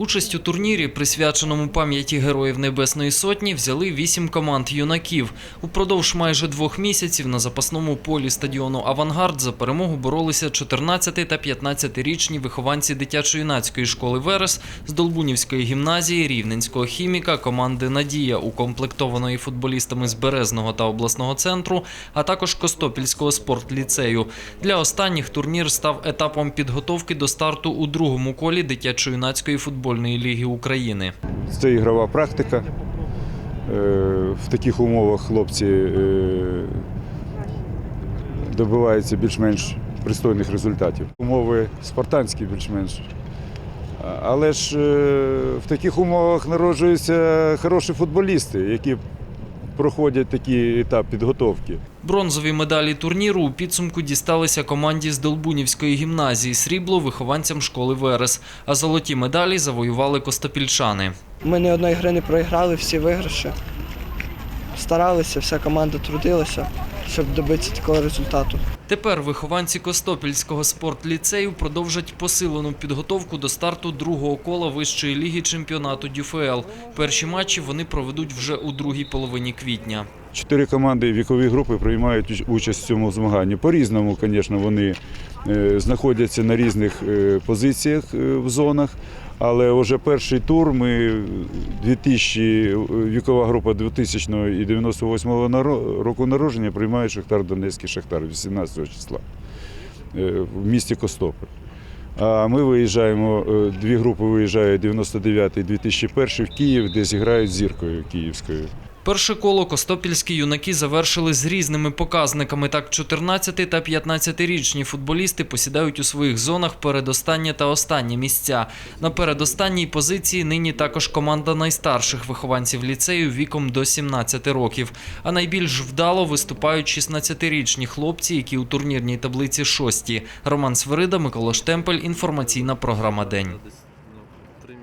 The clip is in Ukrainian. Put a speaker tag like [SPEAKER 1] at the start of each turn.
[SPEAKER 1] Участь у турнірі, присвяченому пам'яті Героїв Небесної Сотні, взяли вісім команд юнаків. Упродовж майже двох місяців на запасному полі стадіону Авангард за перемогу боролися 14 та 15-річні вихованці дитячо-юнацької школи Верес з Долбунівської гімназії, Рівненського хіміка, команди Надія, укомплектованої футболістами з Березного та обласного центру, а також Костопільського спортліцею. Для останніх турнір став етапом підготовки до старту у другому колі дитячо-юнацької футбольної ліги України.
[SPEAKER 2] Це ігрова практика. Е, В таких умовах хлопці е, добиваються більш-менш пристойних результатів. Умови спартанські більш-менш. Але ж е, в таких умовах народжуються хороші футболісти, які проходять такий етап підготовки.
[SPEAKER 1] Бронзові медалі турніру у підсумку дісталися команді з Долбунівської гімназії, срібло вихованцям школи Верес, а золоті медалі завоювали костопільчани.
[SPEAKER 3] Ми ні одної гри не проіграли, всі виграші. Старалися, вся команда трудилася, щоб добитися такого результату.
[SPEAKER 1] Тепер вихованці Костопільського спортліцею продовжать посилену підготовку до старту другого кола вищої ліги чемпіонату ДЮФЛ. Перші матчі вони проведуть вже у другій половині квітня.
[SPEAKER 2] Чотири команди вікові групи приймають участь в цьому змаганні. По-різному, звісно, вони знаходяться на різних е, позиціях е, в зонах. Але вже перший тур ми 2000, вікова група 2000 і 98 наро- року народження приймає Шахтар Донецький Шахтар 18 числа е, в місті Костополь. А ми виїжджаємо, е, дві групи виїжджають 99 і 2001 в Київ, де зіграють зіркою київською.
[SPEAKER 1] Перше коло костопільські юнаки завершили з різними показниками. Так, 14 та 15-річні футболісти посідають у своїх зонах передостаннє та останнє місця. На передостанній позиції нині також команда найстарших вихованців ліцею віком до 17 років. А найбільш вдало виступають 16-річні хлопці, які у турнірній таблиці шості. Роман Свирида, Микола Штемпель. Інформаційна програма День.